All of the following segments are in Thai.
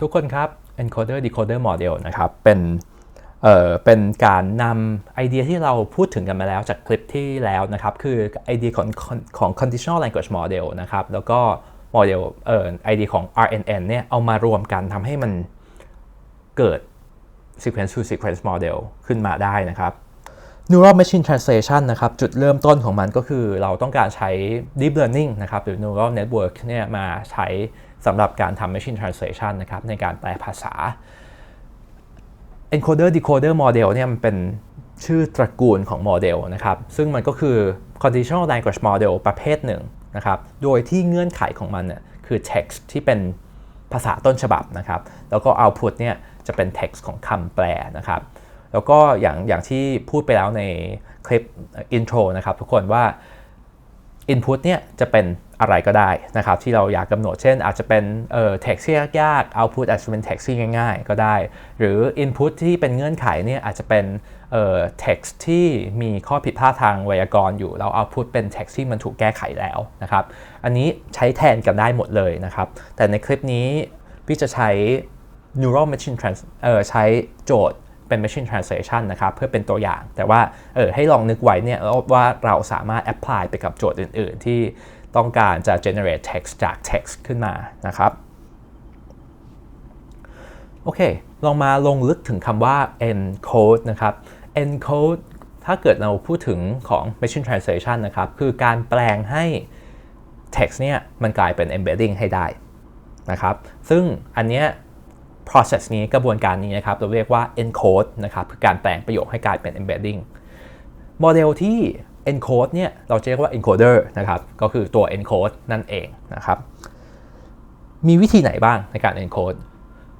ทุกคนครับ encoder decoder model นะครับ เป็น เอ่อ เป็นการนำไอเดียที่เราพูดถึงกันมาแล้วจากคลิปที่แล้วนะครับ คือไอเดียของของ conditional language model นะครับ แล้วก็โมเดล เอ่อ ไอเดียของ RNN เนี่ย เอามารวมกันทำให้มันเกิด sequence to sequence model ขึ้นมาได้นะครับ neural machine translation นะครับ จุดเริ่มต้นของมันก็คือเราต้องการใช้ deep learning นะครับ หรือ neural network เนี่ยมาใช้ สำหรับการทำ machine translation นะครับในการแปลภาษา encoder decoder model เนี่ยมันเป็นชื่อตระกูลของโมเดลนะครับ ซึ่งมันก็คือ conditional language model ประเภทหนึ่งนะครับ โดยที่เงื่อนไขของมันเนี่ยคือ text ที่เป็นภาษาต้นฉบับนะครับ แล้วก็ output เนี่ยจะเป็น text ของคำแปลนะครับ แล้วก็อย่างอย่างที่พูดไปแล้วในคลิป intro นะครับทุกคนว่า input เนี่ยจะเป็น อะไรก็ได้นะครับที่เราอยากกำหนดเช่น อาจจะเป็นเอ่อ text ที่ยากๆ output อาจจะเป็น text ที่ง่าย ๆ ก็ได้ หรือ input ที่เป็นเงื่อนไขเนี่ยอาจจะเป็นเอ่อ text ที่มีข้อผิดพลาดทางไวยากรณ์อยู่แล้ว output เป็น text ที่มันถูกแก้ไขแล้วนะครับอันนี้ใช้แทนกันได้หมดเลยนะครับแต่ในคลิปนี้พี่จะใช้ neural machine trans เอ่อใช้โจทย์เป็น machine translation นะครับเพื่อเป็นตัวอย่าง แต่ว่าเออให้ลองนึกไว้เนี่ยว่าเราสามารถ apply ไปกับโจทย์อื่น ๆ ที่ ต้องการจะ generate text จาก text ขึ้นมานะครับโอเค ลองมาลงลึกถึงคำว่า encode นะครับ encode ถ้าเกิดเราพูดถึงของ machine translation นะครับ คือการแปลงให้ text เนี่ยมันกลายเป็น embedding ให้ได้นะครับ ซึ่งอันเนี้ย process นี้กระบวนการนี้นะครับ เราเรียกว่า encode นะครับ คือการแปลงประโยคให้กลายเป็น embedding โมเดลที่ encode เนี่ยเราเรียกว่า encoder นะครับก็คือตัว encode นั่นเองนะครับมีวิธีไหนบ้างในการ encode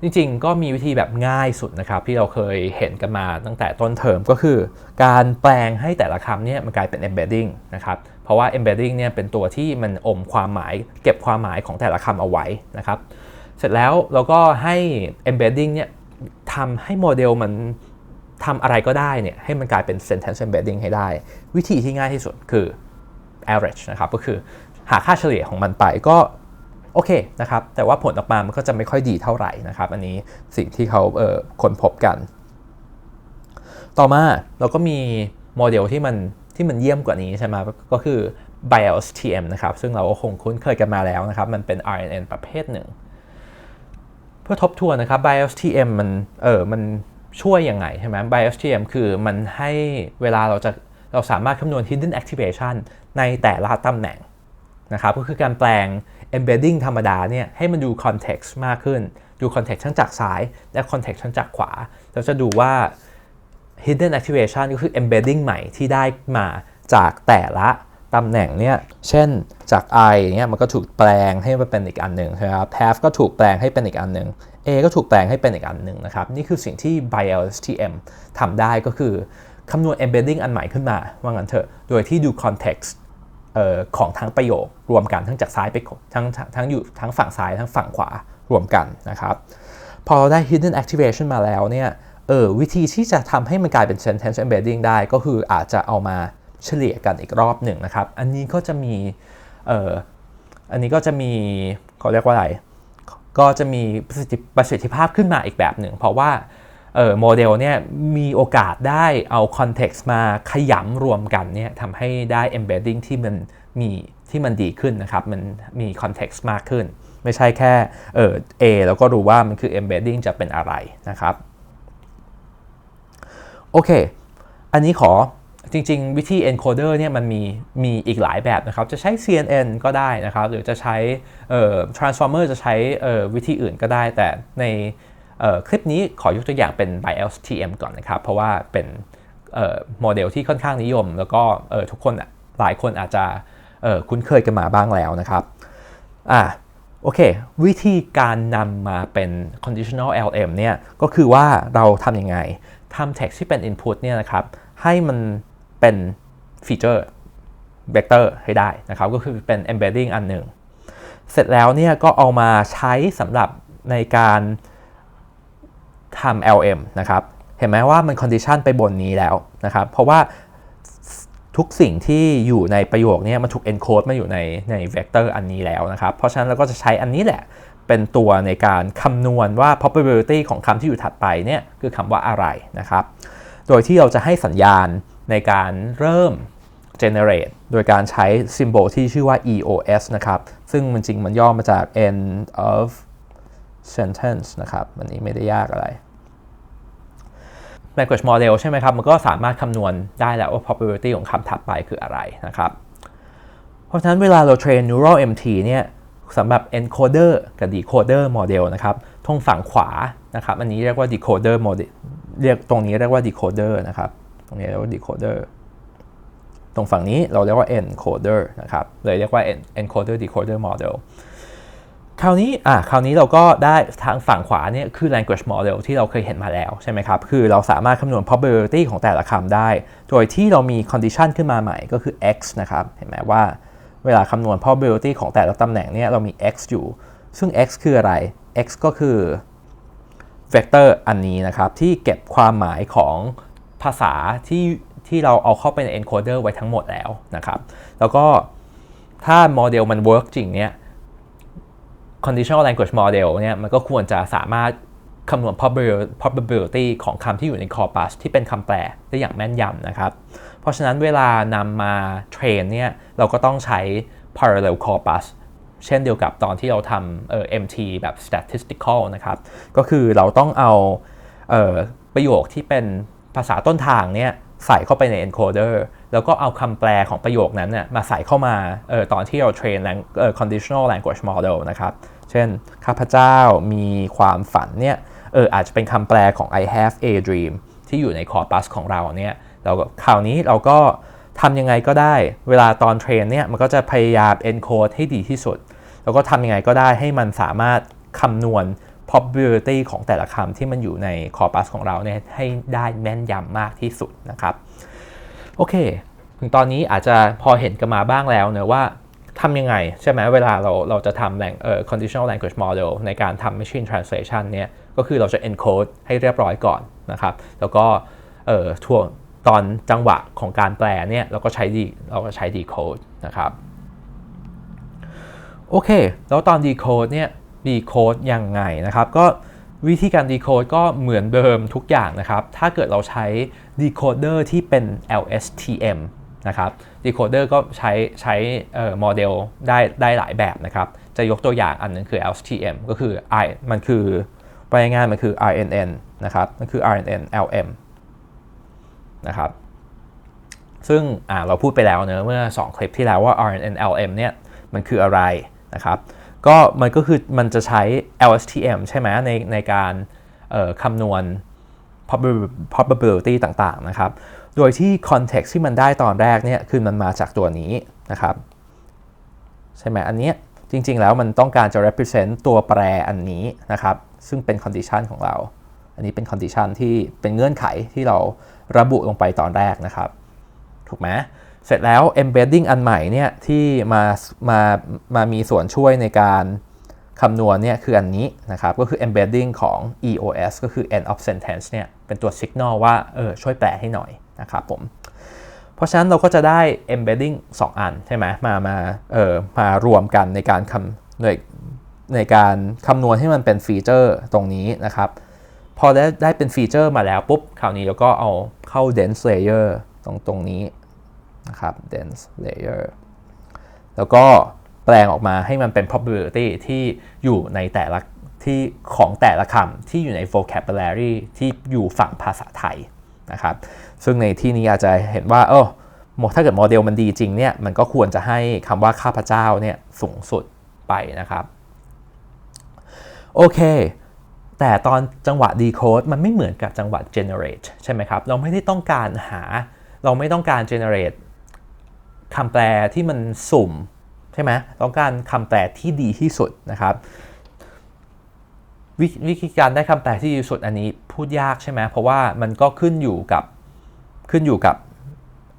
จริงๆ ก็มีวิธีแบบง่ายสุดนะครับ ที่เราเคยเห็นกันมาตั้งแต่ต้นเทอมก็คือ การแปลงให้แต่ละคำเนี่ยมันกลายเป็น embedding นะครับเพราะว่า embedding เนี่ยเป็นตัวที่มันอมความหมาย เก็บความหมายของแต่ละคำเอาไว้นะครับ เสร็จแล้วเราก็ให้ embedding เนี่ยทำให้โมเดลมัน ทำอะไรก็ได้เนี่ยให้มันกลายเป็น sentence embedding ให้ได้ วิธีที่ง่ายที่สุดคือ average นะครับก็คือหาค่าเฉลี่ยของมันไปก็โอเคนะครับแต่ว่าผลออกมามันก็จะไม่ค่อยดีเท่าไหร่นะครับ อันนี้สิ่งที่เขาเอ่อค้นพบกัน ต่อมาเราก็มีโมเดลที่มันที่มันเยี่ยมกว่านี้ใช่ไหมก็คือ BIOS TM นะครับ ซึ่งเราก็คงคุ้นเคยกันมาแล้วนะครับ มันเป็น RNN ประเภทหนึ่ง เพื่อทบทวนนะครับ BIOS TM มันเออมัน ช่วยยังไงใช่ไหม BIOS TM คือมันให้เวลาเราจะเราสามารถคำนวณ hidden activation ในแต่ละตำแหน่งนะครับก็คือการแปลง embedding ธรรมดาเนี่ยให้มันดู context มากขึ้น ดู context ทั้งจากซ้าย และ context ทั้งจากขวา เราจะดูว่า hidden activation ก็คือ embedding ใหม่ที่ได้มาจากแต่ละตำแหน่งเนี่ย เช่นจาก i เนี่ยมันก็ถูกแปลงให้มันเป็นอีกอันหนึ่งใช่ไหมครับ path ก็ถูกแปลงให้เป็นอีกอันหนึ่ง a ก็ถูกแปลงให้เป็นอีกอันหนึ่งนะครับ นี่คือสิ่งที่ BIOSTM ทำได้ก็คือคำนวณ embedding อันใหม่ขึ้นมา ว่างั้นเถอะ โดยที่ดู context ออของทั้งประโยครวมกันทั้งจากซ้ายไปทั้งทั้งอยู่ทั้งฝั่งซ้ายทั้งฝั่งขวารวมกันนะครับ พอเราได้ hidden activation มาแล้วเนี่ยเออวิธีที่จะทำให้มันกลายเป็น sentence embedding ได้ก็คืออาจจะเอามาเฉลี่ยกันอีกรอบหนึ่งนะครับ อันนี้ก็จะมีเอออันนี้ก็จะมีเขาเรียกว่าอะไร ก็จะมีประสิทธิประสิทธิภาพขึ้นมาอีกแบบหนึ่ง เพราะว่าโมเดลเนี่ยมีโอกาสได้เอาคอนเท็กซ์มาขยำรวมกันเนี่ยทำให้ได้ embedding ที่มันมีที่มันดีขึ้นนะครับ มันมีคอนเท็กซ์มากขึ้น ไม่ใช่แค่เออ A แล้วก็รู้ว่ามันคือ embedding จะเป็นอะไรนะครับ โอเค อันนี้ขอ จริง ๆ วิธี encoder เนี่ยมันมีมีอีกหลายแบบนะครับ จะใช้ CNN ก็ได้นะครับ หรือจะใช้ transformer จะใช้วิธีอื่นก็ได้ แต่ในคลิปนี้ขอยกตัวอย่างเป็น BIOS TM ก่อนนะครับ เพราะว่าเป็นโมเดลที่ค่อนข้างนิยม แล้วก็ทุกคนหลายคนอาจจะคุ้นเคยกันมาบ้างแล้วนะครับอ่าโอเค วิธีการนำมาเป็น conditional LM เนี่ยก็คือว่าเราทำยังไงทำ text ที่เป็น input เนี่ยนะครับให้มัน เป็นฟีเจอร์เวกเตอร์ให้ได้นะครับ ก็คือเป็น embedding อันหนึ่ง เสร็จแล้วเนี่ยก็เอามาใช้สำหรับในการทำ LM นะครับ เห็นไหมว่ามัน condition ไปบนนี้แล้วนะครับ เพราะว่าทุกสิ่งที่อยู่ในประโยคนี้มันถูก encode มาอยู่ในใน vector อันนี้แล้วนะครับ เพราะฉะนั้นเราก็จะใช้อันนี้แหละเป็นตัวในการคำนวณว่า probability ของคำที่อยู่ถัดไปเนี่ยคือคำว่าอะไรนะครับ โดยที่เราจะให้สัญญาณ ในการเริ่ม generate โดยการใช้ symbol ที่ชื่อว่า EOS นะครับ ซึ่งมันจริงมันย่อมาจาก end of sentence นะครับอันนี้ไม่ได้ยากอะไร language model ใช่ไหมครับ มันก็สามารถคำนวณได้แล้วว่า probability ของคำถัดไปคืออะไรนะครับ เพราะฉะนั้นเวลาเราเทรน neural MT เนี่ยสำหรับ encoder กับ decoder model นะครับทงฝั่งขวานะครับ อันนี้เรียกว่า decoder model เรียกตรงนี้เรียกว่า decoder นะครับ ตรงนี้เรียกว่า decoder ตรงฝั่งนี้เราเรียกว่า encoder นะครับ เลยเรียกว่า encoder decoder model คราวนี้อะคราวนี้เราก็ได้ทางฝั่งขวาเนี่ยคือ language model ที่เราเคยเห็นมาแล้วใช่ไหมครับ คือเราสามารถคำนวณ probability ของแต่ละคำได้ โดยที่เรามี condition ขึ้นมาใหม่ก็คือ x นะครับ เห็นไหมว่าเวลาคำนวณ probability ของแต่ละตำแหน่งเนี่ยเรามี x อยู่ ซึ่ง x คืออะไร x ก็คือ vector อันนี้นะครับ ที่เก็บความหมายของ ภาษาที่ที่เราเอาเข้าไปใน encoder ไว้ทั้งหมดแล้วนะครับ แล้วก็ถ้าโมเดลมัน work จริงเนี่ย conditional language model เนี่ยมันก็ควรจะสามารถคำนวณ probability ของคำที่อยู่ใน corpus ที่เป็นคำแปลได้อย่างแม่นยำนะครับ เพราะฉะนั้นเวลานำมาเทรนเนี่ยเราก็ต้องใช้ parallel corpus เช่นเดียวกับตอนที่เราทำเอ่อ MT แบบ statistical นะครับ ก็คือเราต้องเอาเอ่อประโยคที่เป็น ภาษาต้นทางเนี่ยใส่เข้าไปใน encoder แล้วก็เอาคำแปลของประโยคนั้นน่ยมาใส่เข้ามาเออตอนที่เราเทรน conditional language model นะครับ เช่น ข้าพเจ้ามีความฝันเนี่ยเอออาจจะเป็นคำแปลของ I have a dream ที่อยู่ใน corpus ของเราเนี่ยเราก็คราวนี้เราก็ทำยังไงก็ได้ เวลาตอนเทรนเนี่ยมันก็จะพยายาม encode ให้ดีที่สุด แล้วก็ทำยังไงก็ได้ให้มันสามารถคำนวณ probability ของแต่ละคำที่มันอยู่ใน corpus ของเราเนี่ยให้ได้แม่นยำมากที่สุดนะครับ โอเค ถึงตอนนี้อาจจะพอเห็นกันมาบ้างแล้วเนะว่าทำยังไง ใช่ไหมเวลาเราเราจะทำแหล่งเอ่อ conditional language model ในการทำ machine translation เนี่ยก็คือเราจะ encode ให้เรียบร้อยก่อนนะครับ แล้วก็เอ่อทวงตอนจังหวะของการแปลเนี่ยเราก็ใช้ดีเราก็ใช้ decode นะครับ โอเค แล้วตอน decode เนี่ย decode ยังไงนะครับ ก็วิธีการ decode ก็เหมือนเดิมทุกอย่างนะครับ ถ้าเกิดเราใช้ decoder ที่เป็น LSTM นะครับ decoder ก็ใช้ใช้โมเดลได้ได้หลายแบบนะครับ จะยกตัวอย่างอันนึงคือ LSTM ก็คือ I มันคือไปง่ายๆมันคือ RNN นะครับ มันคือ RNN LM นะครับ ซึ่งเราพูดไปแล้วเนะเมื่อ 2 คลิปที่แล้วว่า RNN LM เนี่ยมันคืออะไรนะครับ ก็มันก็คือมันจะใช้ LSTM ใช่ไหมในในการคำนวณ probability ต่างๆนะครับ โดยที่ context ที่มันได้ตอนแรกเนี่ยคือมันมาจากตัวนี้นะครับ ใช่ไหมอันนี้จริงๆแล้วมันต้องการจะ represent ตัวแปรอันนี้นะครับ ซึ่งเป็น condition ของเรา อันนี้เป็น condition ที่เป็นเงื่อนไขที่เราระบุลงไปตอนแรกนะครับ ถูกไหม เสร็จแล้ว embedding อันใหม่เนี่ยที่มามามามีส่วนช่วยในการคำนวณเนี่ยคืออันนี้นะครับ ก็คือ embedding ของ EOS ก็คือ end of sentence เนี่ยเป็นตัว signal ว่าเออช่วยแปลให้หน่อยนะครับผม เพราะฉะนั้นเราก็จะได้ embedding 2 อันใช่ไหมมามาเออมารวมกันในการคำในในการคำนวณให้มันเป็นฟีเจอร์ตรงนี้นะครับ พอได้ได้เป็นฟีเจอร์มาแล้วปุ๊บ คราวนี้เราก็เอาเข้า dense layer ตรงตรงนี้ นะครับ dense layer แล้วก็แปลงออกมาให้มันเป็น probability ที่อยู่ในแต่ละที่ของแต่ละคำที่อยู่ใน vocabulary ที่อยู่ฝั่งภาษาไทยนะครับ ซึ่งในที่นี้อาจจะเห็นว่าเออถ้าเกิดโมเดลมันดีจริงเนี่ย มันก็ควรจะให้คำว่าข้าพเจ้าเนี่ยสูงสุดไปนะครับ โอเค แต่ตอนจังหวะ decode มันไม่เหมือนกับจังหวะ generate ใช่ไหมครับ เราไม่ได้ต้องการหา เราไม่ต้องการ generate คำแปลที่มันสุ่มใช่ไหมต้องการคำแปลที่ดีที่สุดนะครับววิธีการได้คำแปลที่ดีที่สุดอันนี้พูดยากใช่ไหมเพราะว่ามันก็ขึ้นอยู่กับขึ้นอยู่กับ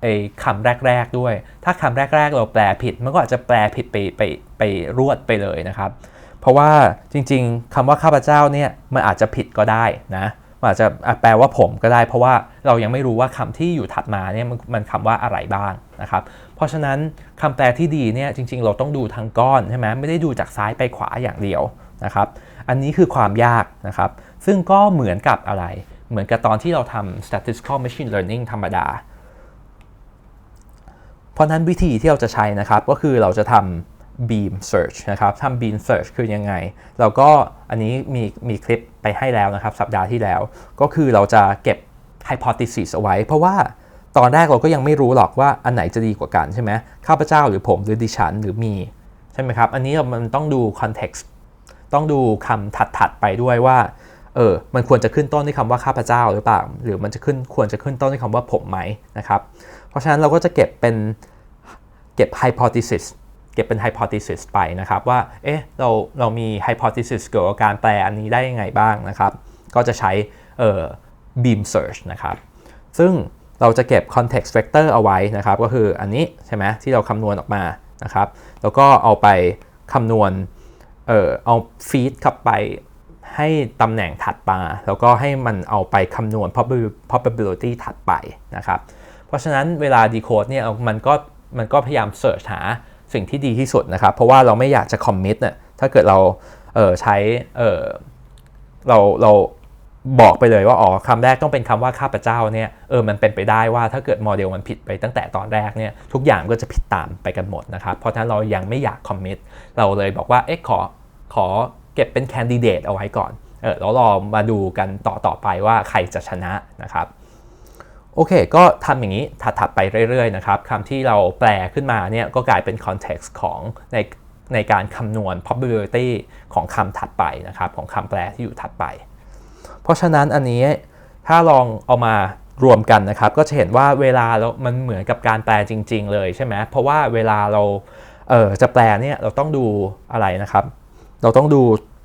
ไอ้คำแรก ๆด้วย ถ้าคำแรก ๆ เราแปลผิด มันก็อาจจะแปลผิดไปไปไปรวดไปเลยนะครับ เพราะว่าจริงๆคำว่าข้าพเจ้าเนี่ยมันอาจจะผิดก็ได้นะมันอาจจะแปลว่าผมก็ได้ เพราะว่าเรายังไม่รู้ว่าคำที่อยู่ถัดมาเนี่ยมันมันคำว่าอะไรบ้างนะครับ ราะฉะนั้นคำแปลที่ดีเนี่ยจริง ๆ เราต้องดูทั้งก้อนใช่ไหมไม่ได้ดูจากซ้ายไปขวาอย่างเดียวนะครับ อันนี้คือความยากนะครับ ซึ่งก็เหมือนกับอะไร เหมือนกับตอนที่เราทำ statistical machine learning ธรรมดา เพราะนั้นวิธีที่เราจะใช้นะครับก็คือเราจะทำ beam search นะครับทำ beam search คือยังไง เราก็อันนี้มีมีคลิปไปให้แล้วนะครับ สัปดาห์ที่แล้ว ก็คือเราจะเก็บ hypothesis เอาไว้ เพราะว่า ตอนแรกเราก็ยังไม่รู้หรอกว่าอันไหนจะดีกว่ากันใช่ไหมข้าพเจ้าหรือผมหรือดิฉันหรือมี ใช่ไหมครับ อันนี้มันต้องดู context ต้องดูคำถัดๆไปด้วยว่าเออมันควรจะขึ้นต้นด้วยคำว่าข้าพเจ้าหรือเปล่า หรือมันจะขึ้นควรจะขึ้นต้นด้วยคำว่าผมไหมนะครับ เพราะฉะนั้นเราก็จะเก็บเป็นเก็บ hypothesis เก็บเป็น hypothesis ไปนะครับว่า เอ๊ะ เรา เรามี hypothesis เกี่ยวกับการแปลอันนี้ได้ยังไงบ้างนะครับ ก็จะใช้เอ่อ beam search นะครับ ซึ่ง เราจะเก็บ context vector เอาไว้นะครับ ก็คืออันนี้ใช่ไหมที่เราคำนวณออกมานะครับ แล้วก็เอาไปคำนวณ เออเอาฟีดเข้าไปให้ตำแหน่งถัดมา แล้วก็ให้มันเอาไปคำนวณ probability ถัดไปนะครับ เพราะฉะนั้นเวลา decode เนี่ยมันก็มันก็พยายาม search หาสิ่งที่ดีที่สุดนะครับ เพราะว่าเราไม่อยากจะ commit เนี่ยถ้าเกิดเราเออใช้เออเราเรา บอกไปเลยว่าอ๋อคำแรกต้องเป็นคำว่าข้าพเจ้าเนี่ยเออมันเป็นไปได้ว่าถ้าเกิดโมเดลมันผิดไปตั้งแต่ตอนแรกเนี่ยทุกอย่างก็จะผิดตามไปกันหมดนะครับเพราะฉะนั้นเรายังไม่อยากคอมมิตเราเลยบอกว่าเอ๊ะขอขอเก็บเป็นแคนดิเดตเอาไว้ก่อนเออแล้วรอมาดูกันต่อต่อไปว่าใครจะชนะนะครับโอเค ก็ทำอย่างนี้ถัดๆไปเรื่อยๆนะครับคำที่เราแปลขึ้นมาเนี่ยก็กลายเป็น context ของในในการคำนวณ probability ของคำถัดไปนะครับของคำแปลที่อยู่ถัดไป เพราะฉะนั้นอันนี้ถ้าลองเอามารวมกันนะครับ ก็จะเห็นว่าเวลาเรามันเหมือนกับการแปลจริง ๆ เลยใช่ไหมเพราะว่าเวลาเราเออจะแปลเนี่ยเราต้องดูอะไรนะครับ เราต้องดู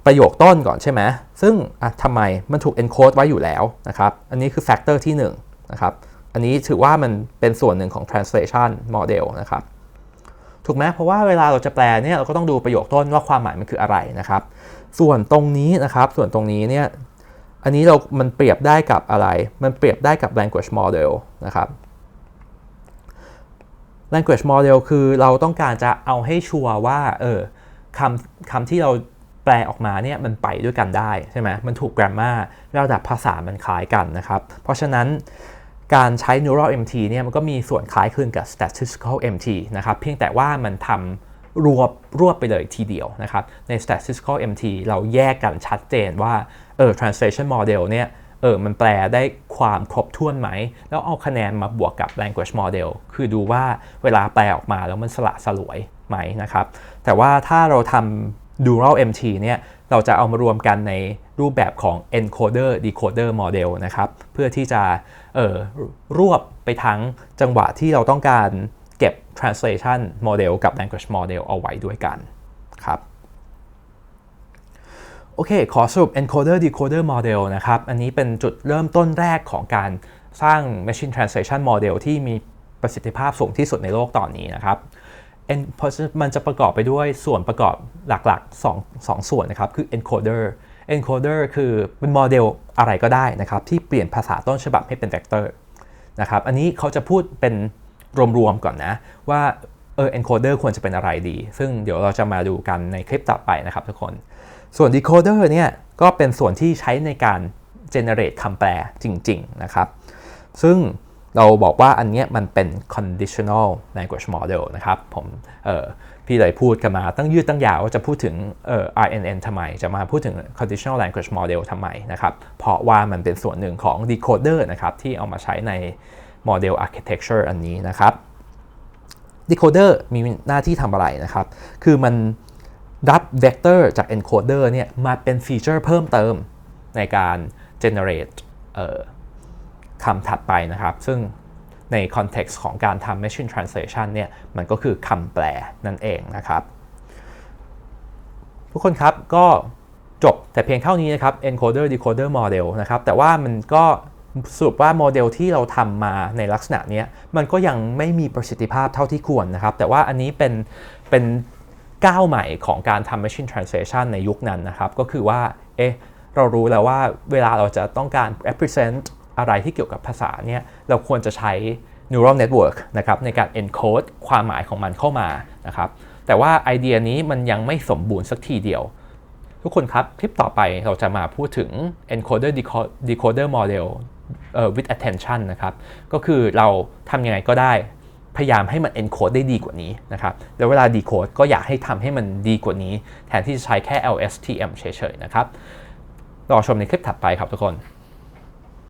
ประโยคต้นก่อนใช่ไหมซึ่งทำไมมันถูก encode ไว้อยู่แล้วนะครับ อันนี้คือ factor ที่1นะครับ อันนี้ถือว่ามันเป็นส่วนหนึ่งของ translation model นะครับ ถูกไหมเพราะว่าเวลาเราจะแปลเนี่ยเราก็ต้องดูประโยคต้นว่าความหมายมันคืออะไรนะครับ ส่วนตรงนี้นะครับ ส่วนตรงนี้เนี่ย อันนี้เรามันเปรียบได้กับอะไร มันเปรียบได้กับ language model นะครับ language model คือเราต้องการจะเอาให้ชัวร์ว่า เออคำคำที่เราแปลออกมาเนี่ยมันไปด้วยกันได้ใช่ไหมมันถูก grammar ระดับภาษามันคล้ายกันนะครับ เพราะฉะนั้นการใช้ neural MT เนี่ยมันก็มีส่วนคล้ายคลึงกับ statistical MT นะครับ เพียงแต่ว่ามันทำ รวบรวบไปเลยทีเดียวนะครับ ใน statistical MT เราแยกกันชัดเจนว่าเออ translation model เนี่ยเออมันแปลได้ความครบถ้วนไหม แล้วเอาคะแนนมาบวกกับ language model คือดูว่าเวลาแปลออกมาแล้วมันสละสลวยไหมนะครับ แต่ว่าถ้าเราทำ dual MT เนี่ยเราจะเอามารวมกันในรูปแบบของ encoder decoder model นะครับ เพื่อที่จะเออรวบไปทั้งจังหวะที่เราต้องการ เก็บ translation model กับ language model เอาไว้ด้วยกันครับโอเค ขอสรุป encoder decoder model นะครับ อันนี้เป็นจุดเริ่มต้นแรกของการสร้าง machine translation model ที่มีประสิทธิภาพสูงที่สุดในโลกตอนนี้นะครับมันจะประกอบไปด้วยส่วนประกอบหลักๆ2 2ส่วนนะครับ คือ encoder encoder คือเป็นโมเดลอะไรก็ได้นะครับ ที่เปลี่ยนภาษาต้นฉบับให้เป็น vector นะครับ อันนี้เขาจะพูดเป็น รวมๆก่อนนะ ว่าเออ encoder ควรจะเป็นอะไรดี ซึ่งเดี๋ยวเราจะมาดูกันในคลิปต่อไปนะครับทุกคน ส่วน decoder เนี่ยก็เป็นส่วนที่ใช้ในการ generate คำแปลจริง ๆ นะครับ ซึ่งเราบอกว่าอันนี้มันเป็น conditional language model นะครับ ผมพี่เลยพูดกันมาตั้งยืดตั้งยาวว่าจะพูดถึง RNN ทำไม จะมาพูดถึง conditional language model ทำไมนะครับ เพราะว่ามันเป็นส่วนหนึ่งของ decoder นะครับที่เอามาใช้ใน model architecture อันนี้นะครับ decoder มีหน้าที่ทำอะไรนะครับ คือมันรับ vector จาก encoder เนี่ยมาเป็นฟีเจอร์เพิ่มเติมในการ generate คำถัดไปนะครับ ซึ่งใน context ของการทำ machine translation เนี่ยมันก็คือคำแปลนั่นเองนะครับ ทุกคนครับก็จบแต่เพียงเท่านี้นะครับ encoder decoder model นะครับ แต่ว่ามันก็ สรุปว่าโมเดลที่เราทำมาในลักษณะนี้มันก็ยังไม่มีประสิทธิภาพเท่าที่ควรนะครับ แต่ว่าอันนี้เป็นเป็นก้าวใหม่ของการทำ machine translation ในยุคนั้นนะครับ ก็คือว่าเอ๊ะเรารู้แล้วว่าเวลาเราจะต้องการ represent อะไรที่เกี่ยวกับภาษาเนี่ยเราควรจะใช้ neural network นะครับในการ encode ความหมายของมันเข้ามานะครับ แต่ว่าไอเดียนี้มันยังไม่สมบูรณ์สักทีเดียว ทุกคนครับ คลิปต่อไปเราจะมาพูดถึง encoder decoder model เอ่อ with attention นะครับ ก็คือเราทำยังไงก็ได้ พยายามให้มัน encode ได้ดีกว่านี้นะครับ แล้วเวลา decode ก็อยากให้ทำให้มันดีกว่านี้ แทนที่จะใช้แค่ LSTM เฉยๆนะครับ รอชมในคลิปถัดไปครับทุกคน